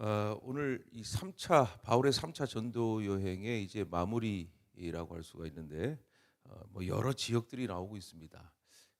어, 오늘 이 3차 바울의 3차 전도 여행의 이제 마무리라고 할 수가 있는데 어, 뭐 여러 지역들이 나오고 있습니다.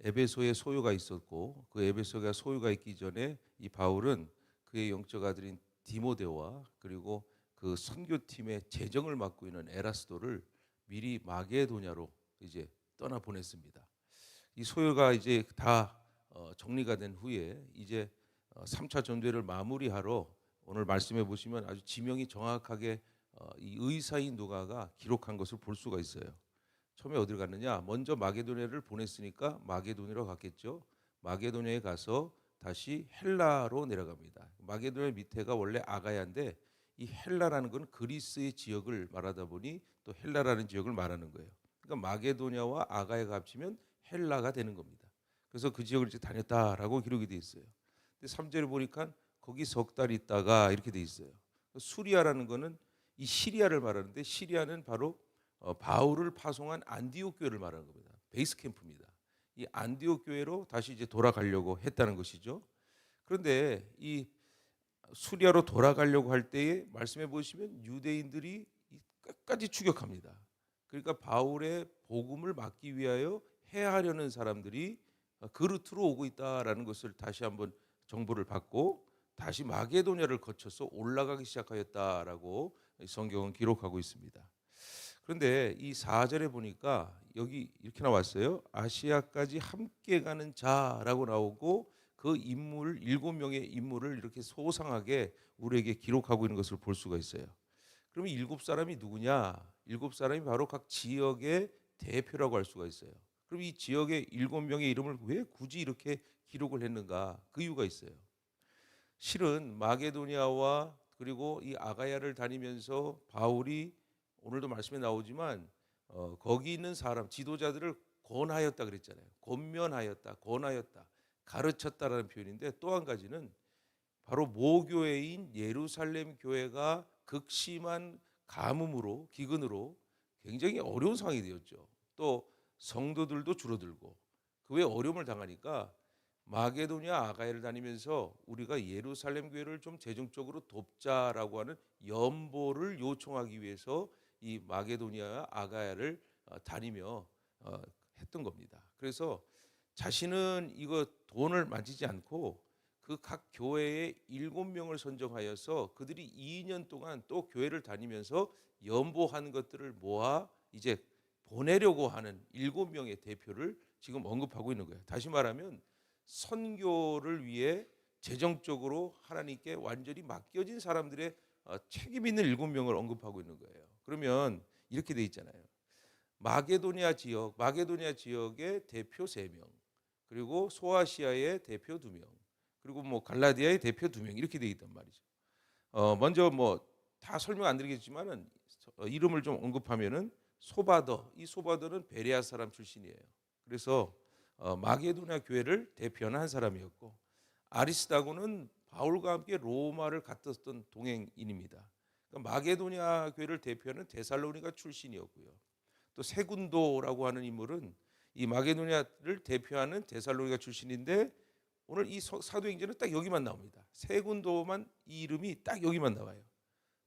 에베소에 소유가 있었고 그 에베소가 소유가 있기 전에 이 바울은 그의 영적 아들인 디모데와 그리고 그 선교팀의 재정을 맡고 있는 에라스도를 미리 마게도냐로 이제 떠나 보냈습니다. 이 소유가 이제 다 어, 정리가 된 후에 이제 어, 3차 전도회를 마무리하러 오늘 말씀해 보시면 아주 지명이 정확하게 어, 이 의사인 누가가 기록한 것을 볼 수가 있어요. 처음에 어디를 갔느냐? 먼저 마게도냐를 보냈으니까 마게도냐로 갔겠죠. 마게도냐에 가서 다시 헬라로 내려갑니다. 마게도냐 밑에가 원래 아가야인데 이 헬라라는 건 그리스의 지역을 말하다 보니 또 헬라라는 지역을 말하는 거예요. 그러니까 마게도냐와 아가야가 합치면 헬라가 되는 겁니다. 그래서 그 지역을 이제 다녔다라고 기록이 돼 있어요. 근데 3절에 보니까 거기 석 달 있다가 이렇게 돼 있어요. 수리아라는 거는 이 시리아를 말하는데 시리아는 바로 어, 바울을 파송한 안디옥 교회를 말하는 겁니다. 베이스 캠프입니다. 이 안디옥 교회로 다시 이제 돌아가려고 했다는 것이죠. 그런데 이 수리아로 돌아가려고 할 때에 말씀해 보시면 유대인들이 이 끝까지 추격합니다. 그러니까 바울의 복음을 막기 위하여 해하려는 사람들이 어, 그 루트로 오고 있다라는 것을 다시 한번 정보를 받고 다시 마게도냐를 거쳐서 올라가기 시작하였다라고 성경은 기록하고 있습니다. 그런데 이 4절에 보니까 여기 이렇게 나왔어요. 아시아까지 함께 가는 자라고 나오고 그 인물 일곱 명의 인물을 이렇게 소상하게 우리에게 기록하고 있는 것을 볼 수가 있어요. 그러면 일곱 사람이 누구냐? 일곱 사람이 바로 각 지역의 대표라고 할 수가 있어요. 그럼 이 지역의 일곱 명의 이름을 왜 굳이 이렇게 기록을 했는가? 그 이유가 있어요. 실은 마게도니아와 그리고 이 아가야를 다니면서 바울이 오늘도 말씀에 나오지만 어, 거기 있는 사람 지도자들을 권하였다 그랬잖아요. 권면하였다, 권하였다, 가르쳤다라는 표현인데 또 한 가지는 바로 모교회인 예루살렘 교회가 극심한 가뭄으로 기근으로 굉장히 어려운 상황이 되었죠. 또 성도들도 줄어들고 그 외 어려움을 당하니까 마게도니아 아가야를 다니면서 우리가 예루살렘 교회를 좀 재정적으로 돕자라고 하는 연보를 요청하기 위해서 이 마게도니아 아가야를 어, 다니며 어, 했던 겁니다. 그래서 자신은 이거 돈을 만지지 않고 그 각 교회에 일곱 명을 선정하여서 그들이 2년 동안 또 교회를 다니면서 연보한 것들을 모아 이제 보내려고 하는 일곱 명의 대표를 지금 언급하고 있는 거예요. 다시 말하면 선교를 위해 재정적으로 하나님께 완전히 맡겨진 사람들의 어, 책임 있는 일곱 명을 언급하고 있는 거예요. 그러면 이렇게 돼 있잖아요. 마게도니아 지역, 마게도니아 지역의 대표 세 명, 그리고 소아시아의 대표 두 명, 그리고 뭐 갈라디아의 대표 두명 이렇게 돼 있단 말이죠. 어, 먼저 뭐 다 설명 안 드리겠지만은 어, 이름을 좀 언급하면은 소바더, 이 소바더는 베레아 사람 출신이에요. 그래서 어, 마게도냐 교회를 대표하는 한 사람이었고 아리스다고는 바울과 함께 로마를 갔었던 동행인입니다. 그러니까 마게도냐 교회를 대표하는 데살로니가 출신이었고요. 또 세군도라고 하는 인물은 이 마게도냐를 대표하는 데살로니가 출신인데 오늘 이 사도행전은 딱 여기만 나옵니다. 세군도만 이 이름이 딱 여기만 나와요.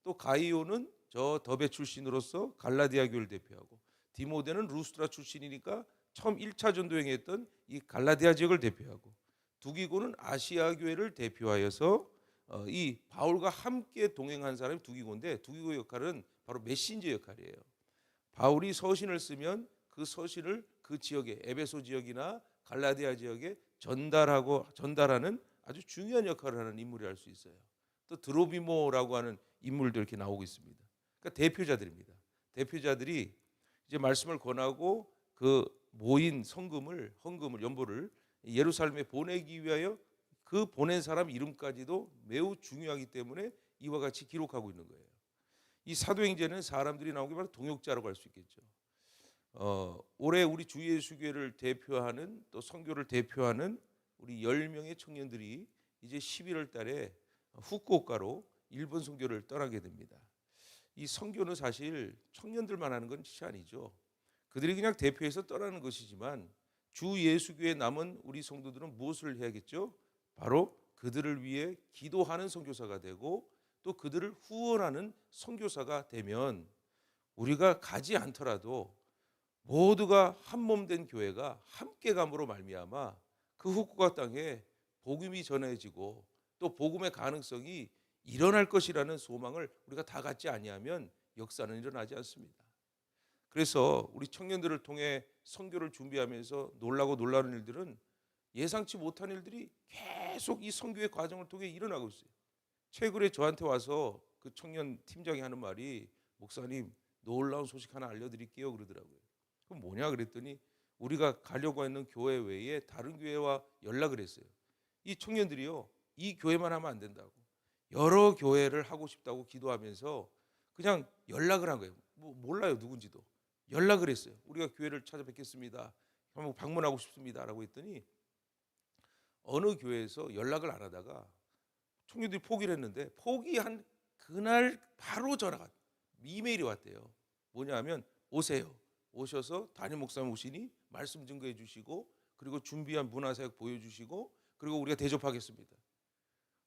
또 가이오는 저 더베 출신으로서 갈라디아 교를 대표하고 디모데는 루스트라 출신이니까 처음 1차 전도행에 했던 이 갈라디아 지역을 대표하고 두기고는 아시아 교회를 대표하여서 어, 이 바울과 함께 동행한 사람이 두기고인데 두기고 역할은 바로 메신저 역할이에요. 바울이 서신을 쓰면 그 서신을 그 지역에 에베소 지역이나 갈라디아 지역에 전달하고 전달하는 아주 중요한 역할을 하는 인물이 할 수 있어요. 또 드로비모라고 하는 인물도 이렇게 나오고 있습니다. 그러니까 대표자들입니다. 대표자들이 이제 말씀을 권하고 그 모인 성금을 헌금을 연보를 예루살렘에 보내기 위하여 그 보낸 사람 이름까지도 매우 중요하기 때문에 이와 같이 기록하고 있는 거예요. 이 사도행전은 사람들이 나오기 바로 동역자라고 할 수 있겠죠. 어, 올해 우리 주 예수교회를 대표하는 또 선교를 대표하는 우리 10명의 청년들이 이제 11월 달에 후쿠오카로 일본 선교를 떠나게 됩니다. 이 선교는 사실 청년들만 하는 건 아니죠. 그들이 그냥 대표해서 떠나는 것이지만 주 예수교회 남은 우리 성도들은 무엇을 해야겠죠? 바로 그들을 위해 기도하는 선교사가 되고 또 그들을 후원하는 선교사가 되면 우리가 가지 않더라도 모두가 한 몸 된 교회가 함께 감으로 말미암아 그 후쿠가 땅에 복음이 전해지고 또 복음의 가능성이 일어날 것이라는 소망을 우리가 다 갖지 아니하면 역사는 일어나지 않습니다. 그래서 우리 청년들을 통해 선교를 준비하면서 놀라고 놀라는 일들은 예상치 못한 일들이 계속 이 선교의 과정을 통해 일어나고 있어요. 최근에 저한테 와서 그 청년 팀장이 하는 말이 목사님 놀라운 소식 하나 알려드릴게요 그러더라고요. 그럼 뭐냐 그랬더니 우리가 가려고 하는 교회 외에 다른 교회와 연락을 했어요. 이 청년들이요 이 교회만 하면 안 된다고 여러 교회를 하고 싶다고 기도하면서 그냥 연락을 한 거예요. 뭐 몰라요 누군지도 연락을 했어요. 우리가 교회를 찾아뵙겠습니다. 한번 방문하고 싶습니다라고 했더니 어느 교회에서 연락을 안 하다가 청년들이 포기를 했는데 포기한 그날 바로 전화가 이메일이 왔대요. 뭐냐면 오세요. 오셔서 담임 목사님 오시니 말씀 증거해 주시고 그리고 준비한 문화사역 보여주시고 그리고 우리가 대접하겠습니다.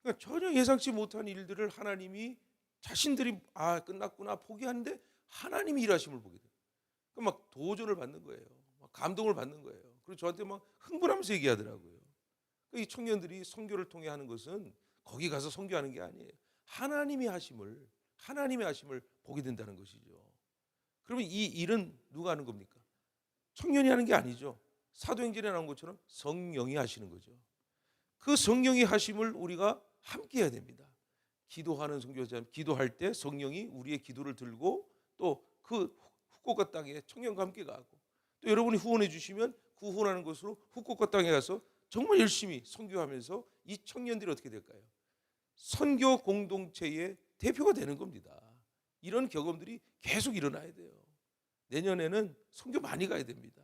그러니까 전혀 예상치 못한 일들을 하나님이 자신들이 아 끝났구나 포기하는데 하나님이 일하심을 보게 돼요. 그막 도전을 받는 거예요. 막 감동을 받는 거예요. 그리고 저한테 막 흥분하면서 얘기하더라고요. 이 청년들이 선교를 통해 하는 것은 거기 가서 선교하는 게 아니에요. 하나님이 하심을 하나님의 하심을 보게 된다는 것이죠. 그러면 이 일은 누가 하는 겁니까? 청년이 하는 게 아니죠. 사도행전에 나온 것처럼 성령이 하시는 거죠. 그 성령이 하심을 우리가 함께 해야 됩니다. 기도하는 선교자 기도할 때 성령이 우리의 기도를 들고 또 그 후쿠오카 땅에 청년과 함께 가고 또 여러분이 후원해 주시면 그 후원하는 것으로 후쿠오카 땅에 가서 정말 열심히 선교하면서 이 청년들이 어떻게 될까요? 선교 공동체의 대표가 되는 겁니다. 이런 경험들이 계속 일어나야 돼요. 내년에는 선교 많이 가야 됩니다.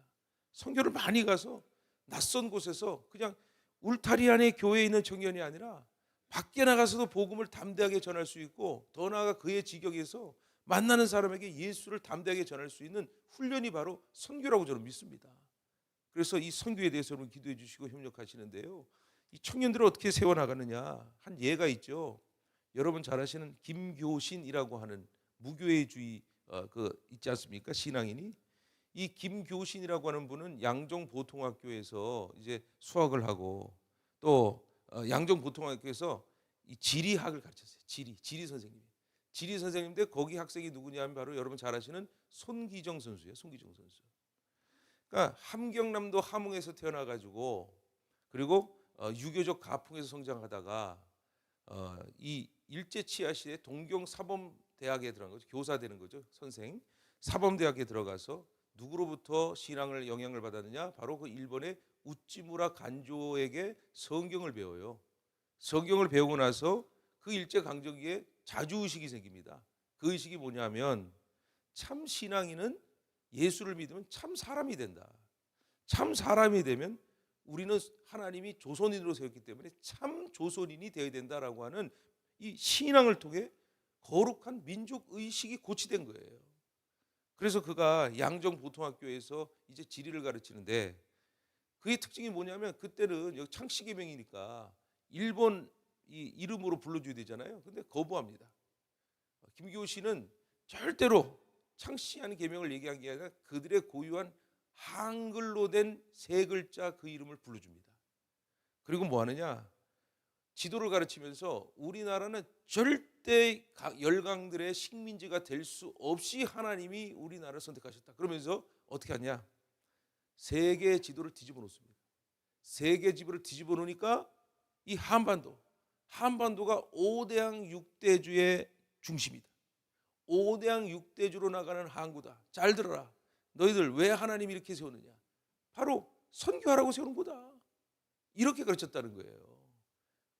선교를 많이 가서 낯선 곳에서 그냥 울타리 안에 교회에 있는 청년이 아니라 밖에 나가서도 복음을 담대하게 전할 수 있고 더 나아가 그의 지경에서 만나는 사람에게 예수를 담대하게 전할 수 있는 훈련이 바로 선교라고 저는 믿습니다. 그래서 이 선교에 대해서 여러분 기도해 주시고 협력하시는데요. 이 청년들을 어떻게 세워 나가느냐 한 예가 있죠. 여러분 잘 아시는 김교신이라고 하는 무교회주의 어, 그 있지 않습니까? 신앙인이 이 김교신이라고 하는 분은 양정 보통학교에서 이제 수학을 하고 또 어, 양정 보통학교에서 이 지리학을 가르쳤어요. 지리 지리 선생님. 지리 선생님인데 거기 학생이 누구냐면 바로 여러분 잘 아시는 손기정 선수예요. 손기정 선수. 그러니까 함경남도 함흥에서 태어나 가지고 그리고 어, 유교적 가풍에서 성장하다가 어, 이 일제 치하 시대 동경 사범 대학에 들어간 거죠. 교사 되는 거죠. 선생. 사범 대학에 들어가서 누구로부터 신앙을 영향을 받았느냐? 바로 그 일본의 우찌무라 간조에게 성경을 배워요. 성경을 배우고 나서 그 일제 강점기에 자주 의식이 생깁니다. 그 의식이 뭐냐면 참 신앙인은 예수를 믿으면 참 사람이 된다. 참 사람이 되면 우리는 하나님이 조선인으로 세웠기 때문에 참 조선인이 되어야 된다라고 하는 이 신앙을 통해 거룩한 민족 의식이 고치된 거예요. 그래서 그가 양정 보통학교에서 이제 지리를 가르치는데 그의 특징이 뭐냐면 그때는 여기 창씨개명이니까 일본 이 이름으로 불러줘야 되잖아요. 근데 거부합니다. 김기호 씨는 절대로 창씨하는 계명을 얘기한 게 아니라 그들의 고유한 한글로 된 세 글자 그 이름을 불러줍니다. 그리고 뭐 하느냐? 지도를 가르치면서 우리나라는 절대 열강들의 식민지가 될 수 없이 하나님이 우리나라를 선택하셨다. 그러면서 어떻게 하냐? 세계 지도를 뒤집어 놓습니다. 세계 지도를 뒤집어 놓으니까 이 한반도, 한반도가 5대양 6대주의 중심이다. 5대양 6대주로 나가는 항구다. 잘 들어라. 너희들 왜 하나님이 이렇게 세우느냐? 바로 선교하라고 세우는 거다. 이렇게 가르쳤다는 거예요.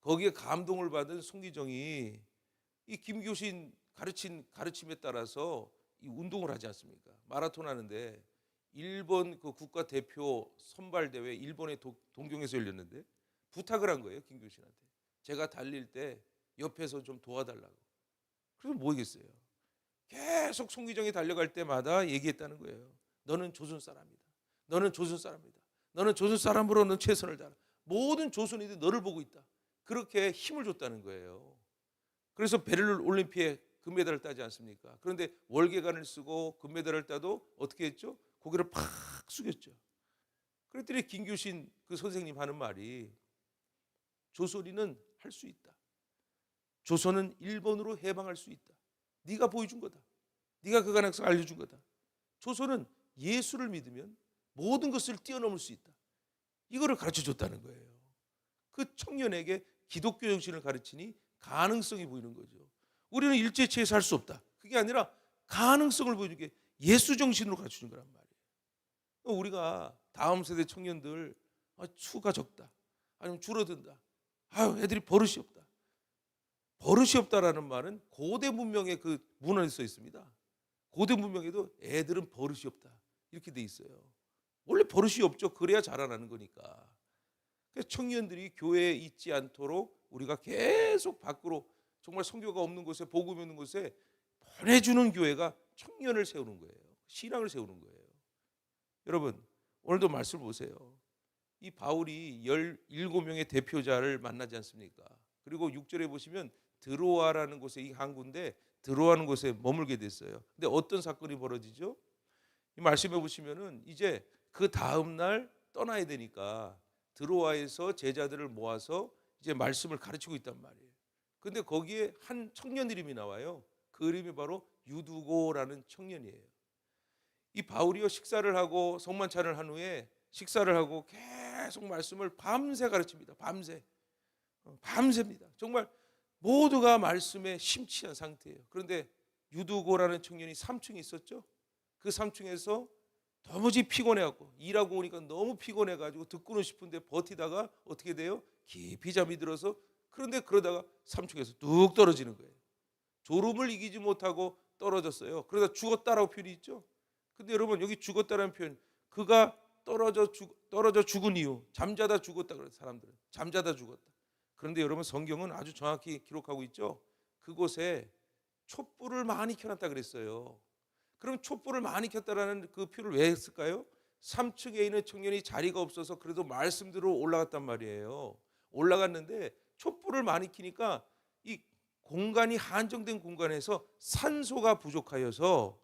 거기에 감동을 받은 송기정이 이 김교신 가르친 가르침에 따라서 이 운동을 하지 않습니까? 마라톤 하는데 일본 그 국가 대표 선발 대회 일본의 도, 동경에서 열렸는데 부탁을 한 거예요 김교신한테. 제가 달릴 때 옆에서 좀 도와달라고. 그래서 뭐겠어요? 계속 송기정이 달려갈 때마다 얘기했다는 거예요. 너는 조선 사람이다. 너는 조선 사람이다. 너는 조선 사람으로는 최선을 다하. 모든 조선인들이 너를 보고 있다. 그렇게 힘을 줬다는 거예요. 그래서 베를린 올림피에 금메달을 따지 않습니까? 그런데 월계관을 쓰고 금메달을 따도 어떻게 했죠? 고개를 팍 숙였죠. 그랬더니 김규신 그 선생님 하는 말이 조선이는 할 수 있다. 조선은 일본으로 해방할 수 있다. 네가 보여준 거다. 네가 그 가능성 알려준 거다. 조선은 예수를 믿으면 모든 것을 뛰어넘을 수 있다. 이거를 가르쳐 줬다는 거예요. 그 청년에게 기독교 정신을 가르치니 가능성이 보이는 거죠. 우리는 일제치에서 할수 없다. 그게 아니라 가능성을 보여준 게 예수 정신으로 가르쳐 준 거란 말이에요. 우리가 다음 세대 청년들 아, 수가 적다. 아니면 줄어든다. 아유, 애들이 버릇이 없다. 버릇이 없다라는 말은 고대 문명의 그 문헌에 써 있습니다. 고대 문명에도 애들은 버릇이 없다. 이렇게 돼 있어요. 원래 버릇이 없죠. 그래야 자라나는 거니까. 그래서 청년들이 교회에 있지 않도록 우리가 계속 밖으로 정말 성교가 없는 곳에 복음이 없는 곳에 보내주는 교회가 청년을 세우는 거예요. 신앙을 세우는 거예요. 여러분 오늘도 말씀 보세요. 이 바울이 17명의 대표자를 만나지 않습니까? 그리고 6절에 보시면 드로아라는 곳에 이 항구인데 드로아는 곳에 머물게 됐어요. 근데 어떤 사건이 벌어지죠? 이 말씀해 보시면은 이제 그 다음 날 떠나야 되니까 드로아에서 제자들을 모아서 이제 말씀을 가르치고 있단 말이에요. 근데 거기에 한 청년 이름이 나와요. 그 이름이 바로 유두고라는 청년이에요. 이 바울이요 식사를 하고 성만찬을 한 후에 식사를 하고 계속 말씀을 밤새 가르칩니다. 밤새. 어, 밤새입니다. 정말 모두가 말씀에 심취한 상태예요. 그런데 유두고라는 청년이 3층에 있었죠. 그 3층에서 도무지 피곤해갖고 일하고 오니까 너무 피곤해가지고 듣고는 싶은데 버티다가 어떻게 돼요? 깊이 잠이 들어서 그런데 그러다가 3층에서 뚝 떨어지는 거예요. 졸음을 이기지 못하고 떨어졌어요. 그러다 죽었다라고 표현이 있죠. 근데 여러분 여기 죽었다라는 표현 그가 떨어져 죽 떨어져 죽은 이유 잠자다 죽었다 그래 사람들은 잠자다 죽었다. 그런데 여러분 성경은 아주 정확히 기록하고 있죠. 그곳에 촛불을 많이 켜놨다 그랬어요. 그럼 촛불을 많이 켰다라는 그 표를 왜 했을까요? 3층에 있는 청년이 자리가 없어서 그래도 말씀대로 올라갔단 말이에요. 올라갔는데 촛불을 많이 켜니까 이 공간이 한정된 공간에서 산소가 부족하여서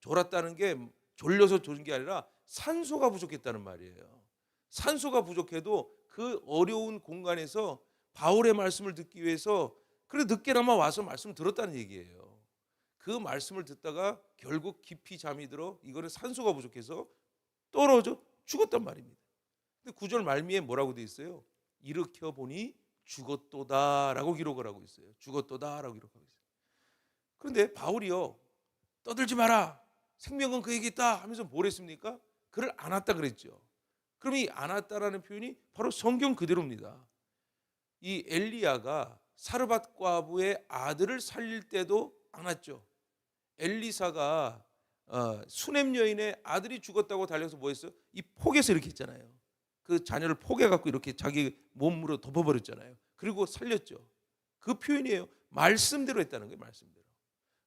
졸았다는 게 졸려서 졸은 게 아니라 산소가 부족했다는 말이에요. 산소가 부족해도 그 어려운 공간에서 바울의 말씀을 듣기 위해서 그래 늦게나마 와서 말씀 들었다는 얘기예요. 그 말씀을 듣다가 결국 깊이 잠이 들어 이거는 산소가 부족해서 떨어져 죽었단 말입니다. 근데 구절 말미에 뭐라고 돼 있어요? 일으켜 보니 죽었도다라고 기록을 하고 있어요. 죽었도다라고 기록하고 있어요. 그런데 바울이요 떠들지 마라 생명은 그에게 있다 하면서 뭘 했습니까? 그를 안았다 그랬죠. 그럼 이 안았다라는 표현이 바로 성경 그대로입니다. 이 엘리야가 사르밧 과부의 아들을 살릴 때도 안았죠. 엘리사가 어, 수냄 여인의 아들이 죽었다고 달려서 뭐 했어요? 이 폭에서 이렇게 했잖아요. 그 자녀를 포개 갖고 이렇게 자기 몸으로 덮어버렸잖아요. 그리고 살렸죠. 그 표현이에요. 말씀대로 했다는 거예요. 말씀대로.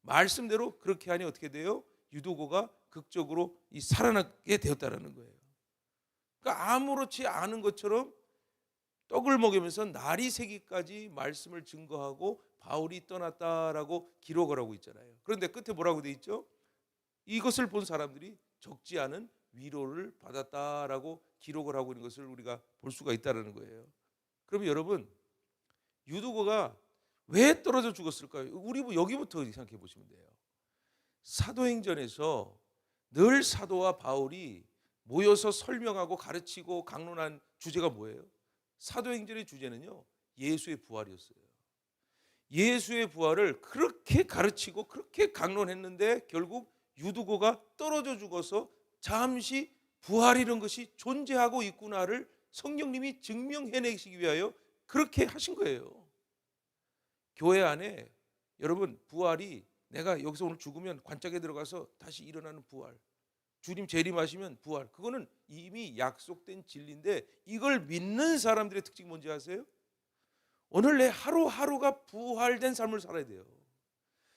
말씀대로 그렇게 하니 어떻게 돼요? 유도고가 극적으로 이 살아나게 되었다라는 거예요. 그러니까 아무렇지 않은 것처럼 떡을 먹이면서 날이 새기까지 말씀을 증거하고 바울이 떠났다라고 기록을 하고 있잖아요. 그런데 끝에 뭐라고 돼 있죠? 이것을 본 사람들이 적지 않은 위로를 받았다라고 기록을 하고 있는 것을 우리가 볼 수가 있다라는 거예요. 그럼 여러분 유두고가 왜 떨어져 죽었을까요? 우리 뭐 여기부터 생각해 보시면 돼요. 사도행전에서 늘 사도와 바울이 모여서 설명하고 가르치고 강론한 주제가 뭐예요? 사도행전의 주제는요. 예수의 부활이었어요. 예수의 부활을 그렇게 가르치고 그렇게 강론했는데 결국 유두고가 떨어져 죽어서 잠시 부활이라는 것이 존재하고 있구나를 성령님이 증명해내시기 위하여 그렇게 하신 거예요. 교회 안에 여러분 부활이 내가 여기서 오늘 죽으면 관짝에 들어가서 다시 일어나는 부활. 주님 재림하시면 부활. 그거는 이미 약속된 진리인데 이걸 믿는 사람들의 특징 뭔지 아세요? 오늘 내 하루하루가 부활된 삶을 살아야 돼요.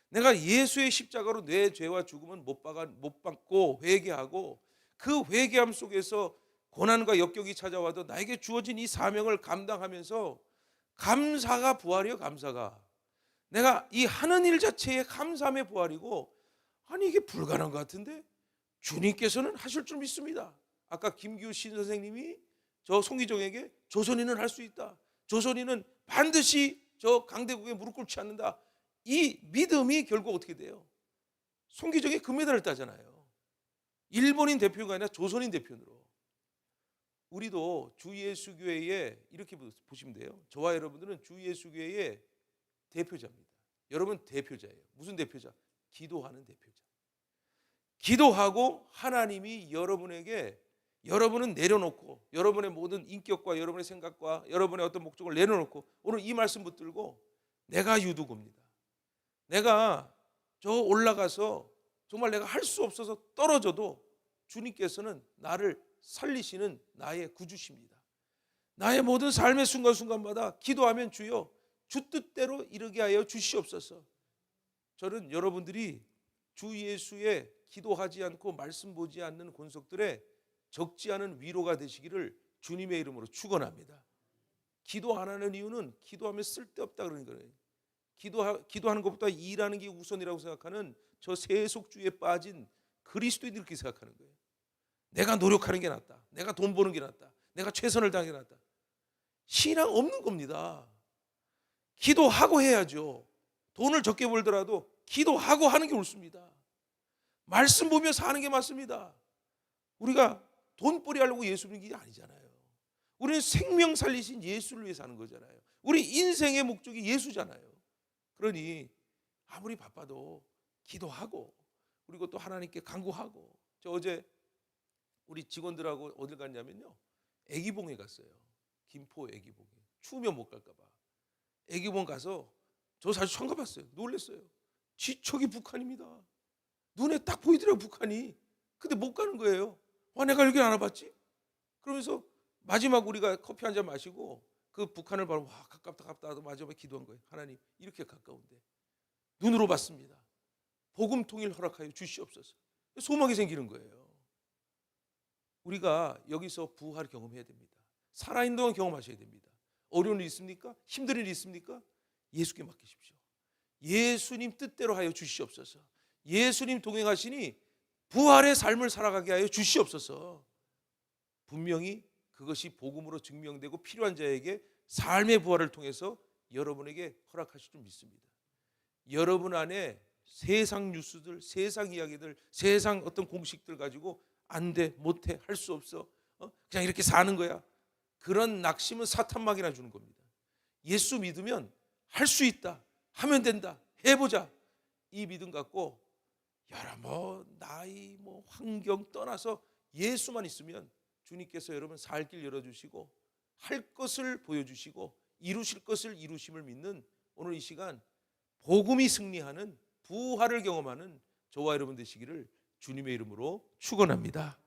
내가 예수의 십자가로 내 죄와 죽음은 못 박아 못 받고 회개하고 그 회개함 속에서 고난과 역경이 찾아와도 나에게 주어진 이 사명을 감당하면서 감사가 부활이요 감사가 내가 이 하는 일 자체에 감사함의 부활이고 아니 이게 불가능한 것 같은데 주님께서는 하실 줄 믿습니다. 아까 김규 신 선생님이 저 송기종에게 조선인은 할 수 있다. 조선인은 반드시 저 강대국에 무릎 꿇지 않는다. 이 믿음이 결국 어떻게 돼요? 송기종이 금메달을 따잖아요. 일본인 대표가 아니라 조선인 대표로. 우리도 주 예수 교회에 이렇게 보시면 돼요. 저와 여러분들은 주 예수 교회의 대표자입니다. 여러분 대표자예요. 무슨 대표자? 기도하는 대표자. 기도하고 하나님이 여러분에게 여러분은 내려놓고 여러분의 모든 인격과 여러분의 생각과 여러분의 어떤 목적을 내려놓고 오늘 이 말씀 붙들고 내가 유두고입니다. 내가 저 올라가서 정말 내가 할 수 없어서 떨어져도 주님께서는 나를 살리시는 나의 구주십니다. 나의 모든 삶의 순간순간마다 기도하면 주여 주 뜻대로 이르게 하여 주시옵소서. 저는 여러분들이 주 예수의 기도하지 않고 말씀 보지 않는 권속들의 적지 않은 위로가 되시기를 주님의 이름으로 축원합니다. 기도 안 하는 이유는 기도하면 쓸데없다 그러는 거예요. 기도 기도하는 것보다 일하는 게 우선이라고 생각하는 저 세속주의에 빠진 그리스도인들 그렇게 생각하는 거예요. 내가 노력하는 게 낫다. 내가 돈 버는 게 낫다. 내가 최선을 다하는 게 낫다. 신앙 없는 겁니다. 기도하고 해야죠. 돈을 적게 벌더라도 기도하고 하는 게 옳습니다. 말씀 보며 사는 게 맞습니다. 우리가 돈벌이 하려고 예수 믿는 게 아니잖아요. 우리는 생명 살리신 예수를 위해 사는 거잖아요. 우리 인생의 목적이 예수잖아요. 그러니 아무리 바빠도 기도하고 그리고 또 하나님께 간구하고 저 어제 우리 직원들하고 어딜 갔냐면요. 애기봉에 갔어요. 김포 애기봉에. 추우면 못 갈까 봐. 애기봉 가서 저 사실 처음 가봤어요. 놀랬어요. 지척이 북한입니다. 눈에 딱 보이더라고 북한이. 근데 못 가는 거예요. 와 내가 여기 알아봤지? 그러면서 마지막 우리가 커피 한 잔 마시고 그 북한을 바로 와 가깝다 가깝다 하고 마지막에 기도한 거예요. 하나님 이렇게 가까운데 눈으로 봤습니다. 복음 통일 허락하여 주시옵소서. 소망이 생기는 거예요. 우리가 여기서 부활 경험해야 됩니다. 살아있는 동안 경험하셔야 됩니다. 어려운 일 있습니까? 힘든 일 있습니까? 예수께 맡기십시오. 예수님 뜻대로 하여 주시옵소서. 예수님 동행하시니 부활의 삶을 살아가게 하여 주시옵소서. 분명히 그것이 복음으로 증명되고 필요한 자에게 삶의 부활을 통해서 여러분에게 허락하실 줄 믿습니다. 여러분 안에 세상 뉴스들, 세상 이야기들, 세상 어떤 공식들 가지고 안 돼, 못 해, 할 수 없어. 어? 그냥 이렇게 사는 거야. 그런 낙심은 사탄막이나 주는 겁니다. 예수 믿으면 할 수 있다. 하면 된다. 해보자. 이 믿음 갖고 여러 뭐 나이 뭐 환경 떠나서 예수만 있으면 주님께서 여러분 살 길 열어주시고 할 것을 보여주시고 이루실 것을 이루심을 믿는 오늘 이 시간 복음이 승리하는 부활을 경험하는 저와 여러분 되시기를 주님의 이름으로 축원합니다.